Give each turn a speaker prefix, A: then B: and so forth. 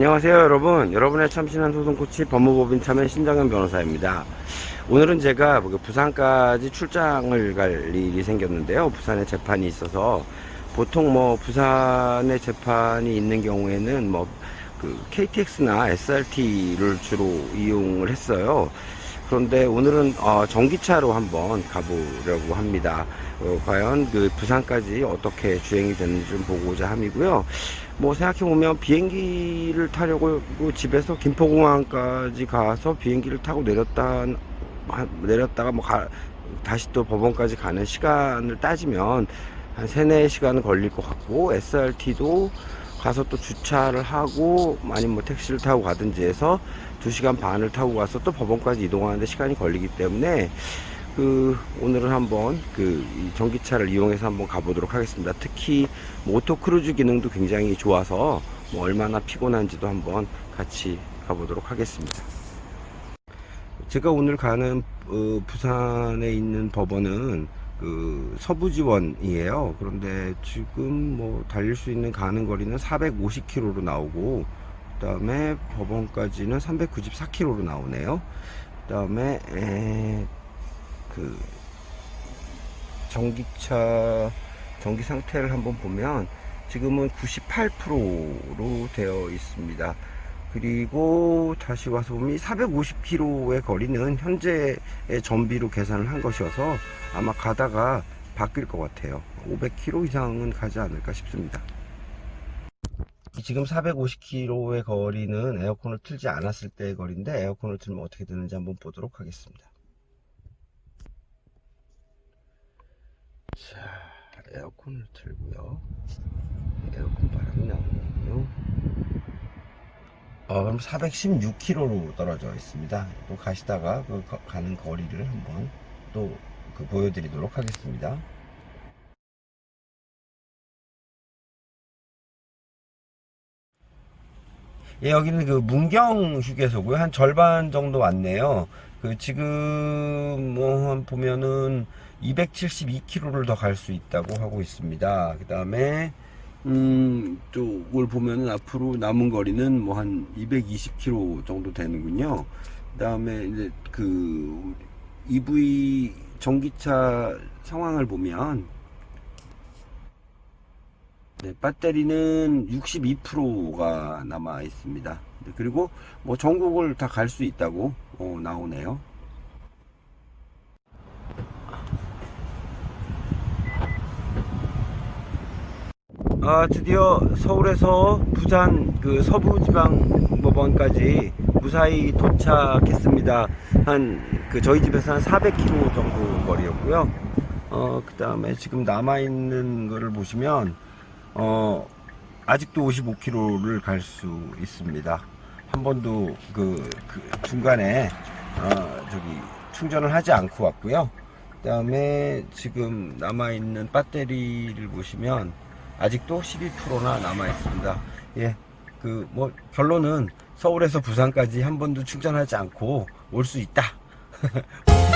A: 안녕하세요 여러분. 여러분의 참신한 소송코치 법무법인 참여 신장현 변호사입니다. 오늘은 제가 그 부산까지 출장을 갈 일이 생겼는데요. 부산에 재판이 있어서 보통 뭐 부산에 재판이 있는 경우에는 뭐 그 KTX나 SRT를 주로 이용을 했어요 그런데 오늘은 어, 전기차로 한번 가보려고 합니다. 어, 과연 그 부산까지 어떻게 주행이 되는지 좀 보고자 함이고요. 뭐 생각해보면 비행기를 타려고 집에서 김포공항까지 가서 비행기를 타고 내렸다, 내렸다가 뭐 가, 다시 또 법원까지 가는 시간을 따지면 한 3, 4시간은 걸릴 것 같고 SRT도 가서 또 주차를 하고 아니면 뭐 택시를 타고 가든지 해서 2시간 반을 타고 가서 또 법원까지 이동하는데 시간이 걸리기 때문에 그 오늘은 한번 그이 전기차를 이용해서 한번 가보도록 하겠습니다. 특히 모토 크루즈 기능도 굉장히 좋아서 뭐 얼마나 피곤한지도 한번 같이 가보도록 하겠습니다. 제가 오늘 가는 어, 부산에 있는 법원은 그 서부지원이에요. 그런데 지금 뭐 달릴 수 있는 가는 거리는 450km로 나오고 그다음에 법원까지는 394km로 나오네요. 그다음에 에, 그 전기차 전기 상태를 한번 보면 지금은 98%로 되어 있습니다. 그리고 다시 와서 보면 450km의 거리는 현재의 전비로 계산을 한 것이어서 아마 가다가 바뀔 것 같아요. 500km 이상은 가지 않을까 싶습니다. 지금 450km의 거리는 에어컨을 틀지 않았을 때의 거리인데 에어컨을 틀면 어떻게 되는지 한번 보도록 하겠습니다. 자, 에어컨을 틀고요. 에어컨 바람이 나오네요. 어, 그럼 416km로 떨어져 있습니다. 또 가시다가 그 거- 가는 거리를 한번 또 그 보여드리도록 하겠습니다. 예, 여기는 그 문경 휴게소고요. 한 절반 정도 왔네요. 그 지금 뭐한 보면은 272km를 더 갈 수 있다고 하고 있습니다. 그 다음에 음, 쪽을 보면은 앞으로 남은 거리는 뭐 한 220km 정도 되는군요. 그 다음에 이제 그 EV 전기차 상황을 보면 네, 배터리는 62%가 남아 있습니다. 네, 그리고 뭐 전국을 다 갈 수 있다고 어, 나오네요. 아, 드디어 서울에서 부산 그 서부지방법원까지 무사히 도착했습니다. 한 그 저희 집에서 한 400km 정도 거리였고요. 어, 그 다음에 지금 남아있는 거를 보시면, 어, 아직도 55km를 갈 수 있습니다. 한 번도 그, 그 중간에, 어, 저기, 충전을 하지 않고 왔고요. 그 다음에 지금 남아있는 배터리를 보시면, 아직도 12%나 남아 있습니다. 예, 그, 뭐, 결론은 서울에서 부산까지 한 번도 충전하지 않고 올 수 있다.